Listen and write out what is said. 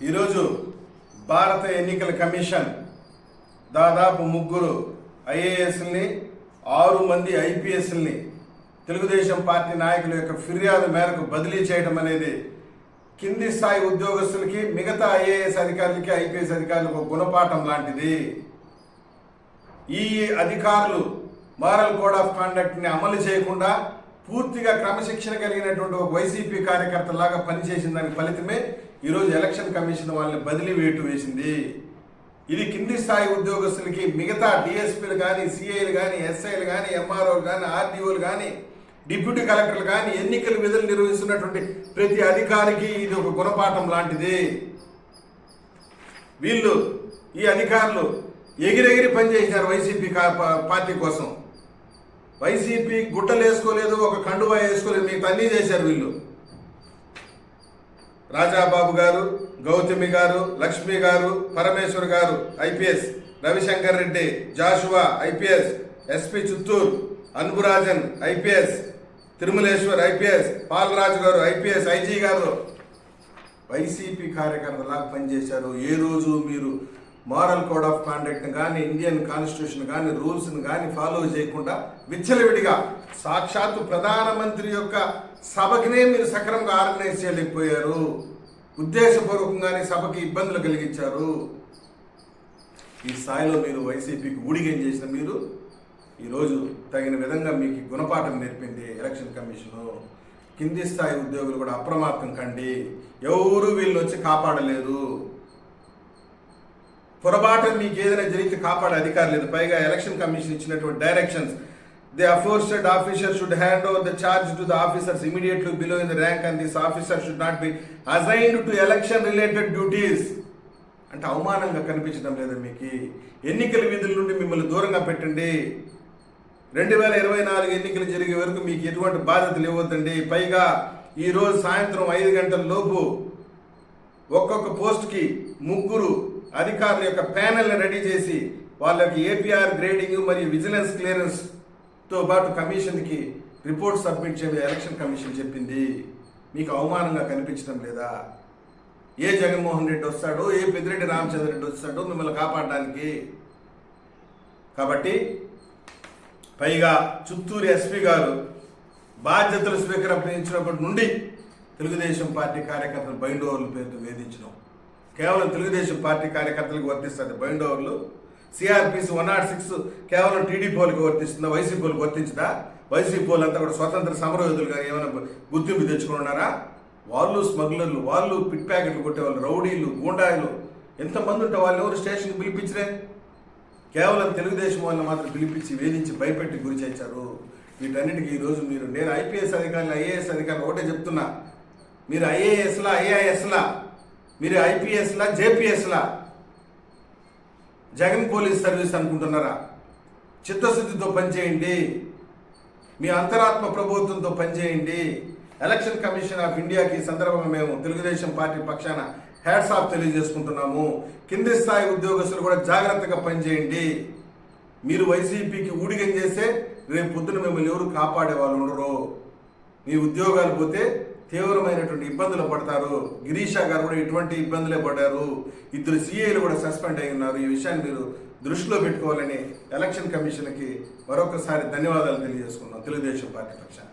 ఈరోజు భారత ఎన్నికల కమిషన్ దాదాపు ముగ్గురు ఐఏఎస్ని ఆరు మంది ఐపీఎస్ని తెలుగుదేశం పార్టీ నాయకుల యొక్క ఫిర్యాదు మేరకు బదిలీ చేయడం అనేది కింది స్థాయి ఉద్యోగస్తులకి మిగతా ఐఏఎస్ అధికారులకి ఐపీఎస్ అధికారులకు గుణపాఠం లాంటిది. ఈ అధికారులు మారల్ కోడ్ ఆఫ్ కాండక్ట్ని అమలు చేయకుండా పూర్తిగా క్రమశిక్షణ కలిగినటువంటి ఒక వైసీపీ కార్యకర్తలాగా పనిచేసిన దాని ఫలితమే ఈరోజు ఎలక్షన్ కమిషన్ వాళ్ళని బదిలీ వేటు వేసింది. ఇది కింది స్థాయి ఉద్యోగస్తులకి మిగతా డిఎస్పీలు కానీ సిఐలు కానీ ఎస్ఐలు కానీ ఎంఆర్ఓలు కానీ ఆర్డీఓలు కానీ డిప్యూటీ కలెక్టర్లు కానీ ఎన్నికల విధులు నిర్వహిస్తున్నటువంటి ప్రతి అధికారికి ఇది ఒక గుణపాఠం లాంటిది. వీళ్ళు ఈ అధికారులు ఎగిరెగిరి పనిచేసినారు వైసీపీ పార్టీ కోసం. వైసీపీ గుట్టలు వేసుకోలేదు ఒక కండువా వేసుకోలేదు మీకు అన్నీ చేశారు వీళ్ళు. రాజాబాబు గారు గౌతమి గారు Lakshmi garu Parameshwar garu IPS Ravishankar Reddy Joshua IPS SP Chittoor Anburajan IPS Thirumaleshwar IPS Palaraju garu IPS IG garu. YCP కార్యకర్తలా పనిచేశారు. ఏ రోజు మీరు మారల్ కోడ్ ఆఫ్ కాండక్ట్ కానీ ఇండియన్ కాన్స్టిట్యూషన్ కానీ రూల్స్ని కానీ ఫాలో చేయకుండా విచ్చలవిడిగా సాక్షాత్తు ప్రధానమంత్రి యొక్క సభకినే మీరు సక్రమంగా ఆర్గనైజ్ చేయలేకపోయారు. ఉద్దేశపూర్వకంగానే సభకి ఇబ్బందులు కలిగించారు. ఈ స్థాయిలో మీరు వైసీపీకి ఊడిగం చేసిన మీరు ఈరోజు తగిన విధంగా మీకు గుణపాఠం నేర్పింది ఎలక్షన్ కమిషను. కింది స్థాయి ఉద్యోగులు కూడా అప్రమత్తం కండి. ఎవరు వీళ్ళు వచ్చి కాపాడలేదు. పొరపాటు మీకు ఏదైనా జరిగితే కాపాడే అధికారం లేదు. పైగా ఎలక్షన్ కమిషన్ ఇచ్చినటువంటి directions the aforesaid officer should hand over the charge to the officers immediately below in the rank and this officer should not be assigned to election related duties. అంటే అవమానంగా కనిపించడం లేదా మీకు. ఎన్నికల విధుల నుండి మిమ్మల్ని దూరంగా పెట్టండి. రెండు వేల ఇరవై నాలుగు ఎన్నికలు జరిగే వరకు మీకు ఎటువంటి బాధ్యతలు ఇవ్వద్దండి. పైగా ఈరోజు సాయంత్రం ఐదు గంటల లోపు ఒక్కొక్క పోస్ట్కి ముగ్గురు అధికారుల యొక్క ప్యానెల్ని రెడీ చేసి వాళ్ళకి ఏపీఆర్ గ్రేడింగ్ మరియు విజిలెన్స్ క్లియరెన్స్తో పాటు కమిషన్కి రిపోర్ట్ సబ్మిట్ చేయమని ఎలక్షన్ కమిషన్ చెప్పింది. మీకు అవమానంగా కనిపించడం లేదా? ఏ జగన్మోహన్ రెడ్డి వస్తాడో ఏ పెద్దిరెడ్డి రామచంద్ర రెడ్డి వస్తాడో మిమ్మల్ని కాపాడడానికి. కాబట్టి పైగా చిత్తూరు ఎస్పీ గారు బాధ్యతలు స్వీకరించినప్పటి నుండి తెలుగుదేశం పార్టీ కార్యకర్తలు బైండ్ పేరుతో వేధించడం. కేవలం తెలుగుదేశం పార్టీ కార్యకర్తలకు వర్తిస్తుంది bind CRPC one nought six కేవలం టీడీపీ వాళ్ళకి వర్తిస్తుందా? వైసీపీ వాళ్ళకి వర్తించదా? వైసీపీ వాళ్ళంతా కూడా స్వతంత్ర సమరయోధులుగా ఏమైనా గుర్తింపు తెచ్చుకున్నారా? వాళ్ళు స్మగ్లర్లు వాళ్ళు పిట్ ప్యాకెట్లు కొట్టేవాళ్ళు రౌడీలు గూండాయిలు. ఎంతమంది ఉంటే వాళ్ళు ఎవరు స్టేషన్కి పిలిపించరే? కేవలం తెలుగుదేశం వాళ్ళని మాత్రం పిలిపించి వేధించి భయపెట్టి గురి చేశారు. వీటన్నిటికీ ఈరోజు మీరు నేను ఐపీఎస్ అధికారులు ఐఏఎస్ అధికారులు ఒకటే చెప్తున్నా. మీరు ఐఏఎస్లా ఐఐఎస్లా మీరు ఐపీఎస్లా జేపీఎస్లా జగన్ పోలీస్ సర్వీస్ అనుకుంటున్నారా? చిత్తశుద్ధితో పనిచేయండి. మీ అంతరాత్మ ప్రభుత్వంతో పనిచేయండి. ఎలక్షన్ కమిషన్ ఆఫ్ ఇండియాకి సందర్భంగా మేము తెలుగుదేశం పార్టీ పక్షాన హ్యాట్స్ ఆఫ్ తెలియజేసుకుంటున్నాము. కింది స్థాయి ఉద్యోగస్తులు కూడా జాగ్రత్తగా పనిచేయండి. మీరు వైసీపీకి ఊడిగం చేస్తే రేపు పొద్దున మిమ్మల్ని ఎవరు కాపాడే వాళ్ళు ఉండరు. మీ ఉద్యోగాలు పోతే తీవ్రమైనటువంటి ఇబ్బందులు పడతారు. గిరీషా గారు కూడా ఇటువంటి ఇబ్బందులే పడ్డారు. ఇద్దరు సీఏలు కూడా సస్పెండ్ అయి ఉన్నారు. ఈ విషయాన్ని మీరు దృష్టిలో పెట్టుకోవాలని ఎలక్షన్ కమిషన్కి మరొకసారి ధన్యవాదాలు తెలియజేసుకున్నాం తెలుగుదేశం పార్టీ పక్షాన.